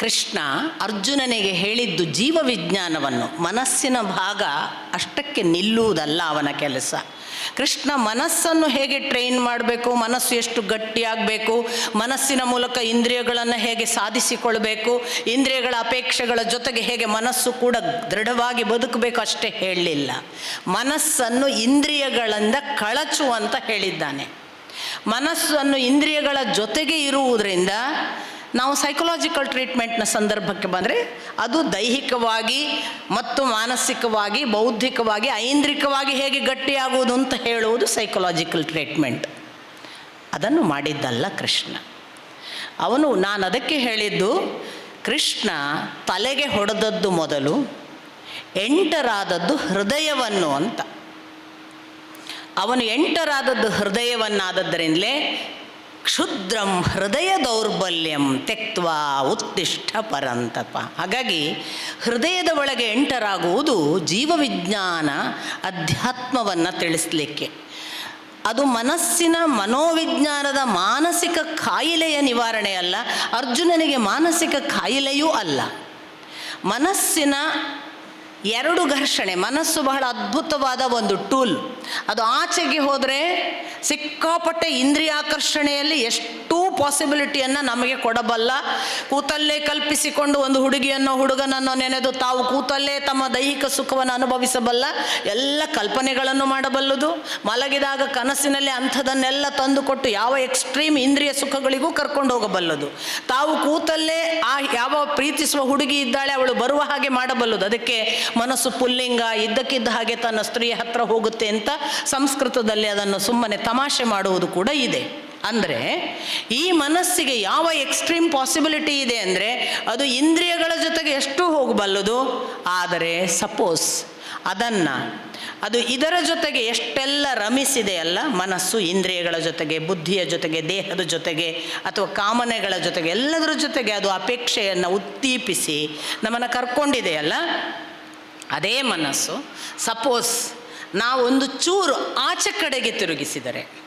ಕೃಷ್ಣ ಅರ್ಜುನನಿಗೆ ಹೇಳಿದ್ದು ಜೀವ ವಿಜ್ಞಾನವನ್ನು ಮನಸ್ಸಿನ ಭಾಗ ಅಷ್ಟಕ್ಕೆ ನಿಲ್ಲುವುದಲ್ಲ ಅವನ ಕೆಲಸ. ಕೃಷ್ಣ ಮನಸ್ಸನ್ನು ಹೇಗೆ ಟ್ರೈನ್ ಮಾಡಬೇಕು, ಮನಸ್ಸು ಎಷ್ಟು ಗಟ್ಟಿಯಾಗಬೇಕು ಮನಸ್ಸಿನ ಮೂಲಕ ಇಂದ್ರಿಯಗಳನ್ನು ಹೇಗೆ ಸಾಧಿಸಿಕೊಳ್ಬೇಕು, ಇಂದ್ರಿಯಗಳ ಅಪೇಕ್ಷೆಗಳ ಜೊತೆಗೆ ಹೇಗೆ ಮನಸ್ಸು ಕೂಡ ದೃಢವಾಗಿ ಬದುಕಬೇಕು ಅಷ್ಟೇ ಹೇಳಲಿಲ್ಲ. ಮನಸ್ಸನ್ನು ಇಂದ್ರಿಯಗಳಿಂದ ಕಳಚು ಅಂತ ಹೇಳಿದ್ದಾನೆ. ಮನಸ್ಸನ್ನು ಇಂದ್ರಿಯಗಳ ಜೊತೆಗೆ ಇರುವುದರಿಂದ ನಾವು ಸೈಕಲಾಜಿಕಲ್ ಟ್ರೀಟ್ಮೆಂಟ್ನ ಸಂದರ್ಭಕ್ಕೆ ಬಂದರೆ ಅದು ದೈಹಿಕವಾಗಿ ಮತ್ತು ಮಾನಸಿಕವಾಗಿ, ಬೌದ್ಧಿಕವಾಗಿ, ಐಂದ್ರಿಕವಾಗಿ ಹೇಗೆ ಗಟ್ಟಿಯಾಗುವುದು ಅಂತ ಹೇಳುವುದು ಸೈಕಲಾಜಿಕಲ್ ಟ್ರೀಟ್ಮೆಂಟ್ ಅದನ್ನು ಮಾಡಿದ್ದಲ್ಲ ಕೃಷ್ಣ. ಅವನು, ನಾನು ಅದಕ್ಕೆ ಹೇಳಿದ್ದು, ಕೃಷ್ಣ ತಲೆಗೆ ಹೊಡೆದದ್ದು ಮೊದಲು, ಎಂಟರಾದದ್ದು ಹೃದಯವನ್ನು ಅಂತ. ಅವನು ಎಂಟರಾದದ್ದು ಹೃದಯವನ್ನಾದದ್ದರಿಂದಲೇ ಕ್ಷುದ್ರಂ ಹೃದಯ ದೌರ್ಬಲ್ಯಂ ತೆಕ್ವಾ ಉತ್ತಿಷ್ಠ ಪರಂತಪ. ಹಾಗಾಗಿ ಹೃದಯದ ಒಳಗೆ ಎಂಟರಾಗುವುದು ಜೀವವಿಜ್ಞಾನ ಅಧ್ಯಾತ್ಮವನ್ನು ತಿಳಿಸ್ಲಿಕ್ಕೆ. ಅದು ಮನಸ್ಸಿನ ಮನೋವಿಜ್ಞಾನದ ಮಾನಸಿಕ ಕಾಯಿಲೆಯ ನಿವಾರಣೆ ಅಲ್ಲ, ಅರ್ಜುನನಿಗೆ ಮಾನಸಿಕ ಕಾಯಿಲೆಯೂ ಅಲ್ಲ. ಮನಸ್ಸಿನ ಎರಡು ಘರ್ಷಣೆ, ಮನಸ್ಸು ಬಹಳ ಅದ್ಭುತವಾದ ಒಂದು ಟೂಲ್. ಅದು ಆಚೆಗೆ ಹೋದರೆ ಸಿಕ್ಕಾಪಟ್ಟೆ ಇಂದ್ರಿಯಾಕರ್ಷಣೆಯಲ್ಲಿ ಎಷ್ಟು ಪಾಸಿಬಿಲಿಟಿಯನ್ನು ನಮಗೆ ಕೊಡಬಲ್ಲ. ಕೂತಲ್ಲೇ ಕಲ್ಪಿಸಿಕೊಂಡು ಒಂದು ಹುಡುಗಿಯನ್ನು ಹುಡುಗನನ್ನು ನೆನೆದು ತಾವು ಕೂತಲ್ಲೇ ತಮ್ಮ ದೈಹಿಕ ಸುಖವನ್ನು ಅನುಭವಿಸಬಲ್ಲ. ಎಲ್ಲ ಕಲ್ಪನೆಗಳನ್ನು ಮಾಡಬಲ್ಲದು. ಮಲಗಿದಾಗ ಕನಸಿನಲ್ಲಿ ಅಂಥದನ್ನೆಲ್ಲ ತಂದುಕೊಟ್ಟು ಯಾವ ಎಕ್ಸ್ಟ್ರೀಮ್ ಇಂದ್ರಿಯ ಸುಖಗಳಿಗೂ ಕರ್ಕೊಂಡು ಹೋಗಬಲ್ಲದು. ತಾವು ಕೂತಲ್ಲೇ ಆ ಯಾವ ಪ್ರೀತಿಸುವ ಹುಡುಗಿ ಇದ್ದಾಳೆ, ಅವಳು ಬರುವ ಹಾಗೆ ಮಾಡಬಲ್ಲದು. ಅದಕ್ಕೆ ಮನಸ್ಸು ಪುಲ್ಲಿಂಗ, ಇದ್ದಕ್ಕಿದ್ದ ಹಾಗೆ ತನ್ನ ಸ್ತ್ರೀಯ ಹತ್ರ ಹೋಗುತ್ತೆ ಅಂತ ಸಂಸ್ಕೃತದಲ್ಲಿ ಅದನ್ನು ಸುಮ್ಮನೆ ತಮಾಷೆ ಮಾಡುವುದು ಕೂಡ ಇದೆ. ಅಂದರೆ ಈ ಮನಸ್ಸಿಗೆ ಯಾವ ಎಕ್ಸ್ಟ್ರೀಮ್ ಪಾಸಿಬಿಲಿಟಿ ಇದೆ ಅಂದರೆ ಅದು ಇಂದ್ರಿಯಗಳ ಜೊತೆಗೆ ಎಷ್ಟು ಹೋಗಬಲ್ಲದು? ಆದರೆ ಸಪೋಸ್ ಅದನ್ನು, ಅದು ಇದರ ಜೊತೆಗೆ ಎಷ್ಟೆಲ್ಲ ರಮಿಸಿದೆಯಲ್ಲ ಮನಸ್ಸು ಇಂದ್ರಿಯಗಳ ಜೊತೆಗೆ, ಬುದ್ಧಿಯ ಜೊತೆಗೆ, ದೇಹದ ಜೊತೆಗೆ, ಅಥವಾ ಕಾಮನೆಗಳ ಜೊತೆಗೆ, ಎಲ್ಲದರ ಜೊತೆಗೆ ಅದು ಅಪೇಕ್ಷೆಯನ್ನು ಉದ್ದೀಪಿಸಿ ನಮ್ಮನ್ನು ಕರ್ಕೊಂಡಿದೆಯಲ್ಲ ಅದೇ ಮನಸ್ಸು. ಸಪೋಸ್ ನಾವೊಂದು ಚೂರು ಆಚೆ ಕಡೆಗೆ ತಿರುಗಿಸಿದರೆ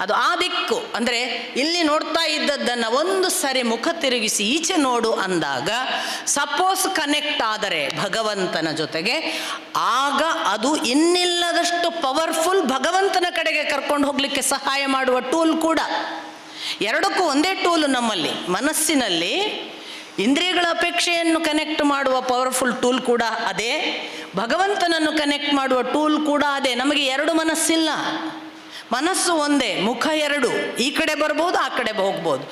ಅದು ಆ ದಿಕ್ಕು. ಅಂದರೆ ಇಲ್ಲಿ ನೋಡ್ತಾ ಇದ್ದದ್ದನ್ನು ಒಂದು ಸರಿ ಮುಖ ತಿರುಗಿಸಿ ಈಚೆ ನೋಡು ಅಂದಾಗ ಸಪೋಸ್ ಕನೆಕ್ಟ್ ಆದರೆ ಭಗವಂತನ ಜೊತೆಗೆ, ಆಗ ಅದು ಇನ್ನಿಲ್ಲದಷ್ಟು ಪವರ್ಫುಲ್ ಭಗವಂತನ ಕಡೆಗೆ ಕರ್ಕೊಂಡು ಹೋಗಲಿಕ್ಕೆ ಸಹಾಯ ಮಾಡುವ ಟೂಲ್ ಕೂಡ. ಎರಡಕ್ಕೂ ಒಂದೇ ಟೂಲು ನಮ್ಮಲ್ಲಿ, ಮನಸ್ಸಿನಲ್ಲಿ ಇಂದ್ರಿಯಗಳ ಅಪೇಕ್ಷೆಯನ್ನು ಕನೆಕ್ಟ್ ಮಾಡುವ ಪವರ್ಫುಲ್ ಟೂಲ್ ಕೂಡ ಅದೇ, ಭಗವಂತನನ್ನು ಕನೆಕ್ಟ್ ಮಾಡುವ ಟೂಲ್ ಕೂಡ ಅದೇ. ನಮಗೆ ಎರಡು ಮನಸ್ಸಿಲ್ಲ. ಮನಸ್ಸು ಒಂದೇ ಮುಖ ಎರಡು ಈ ಕಡೆ ಬರ್ಬೋದು ಆ ಕಡೆ ಹೋಗ್ಬೋದು.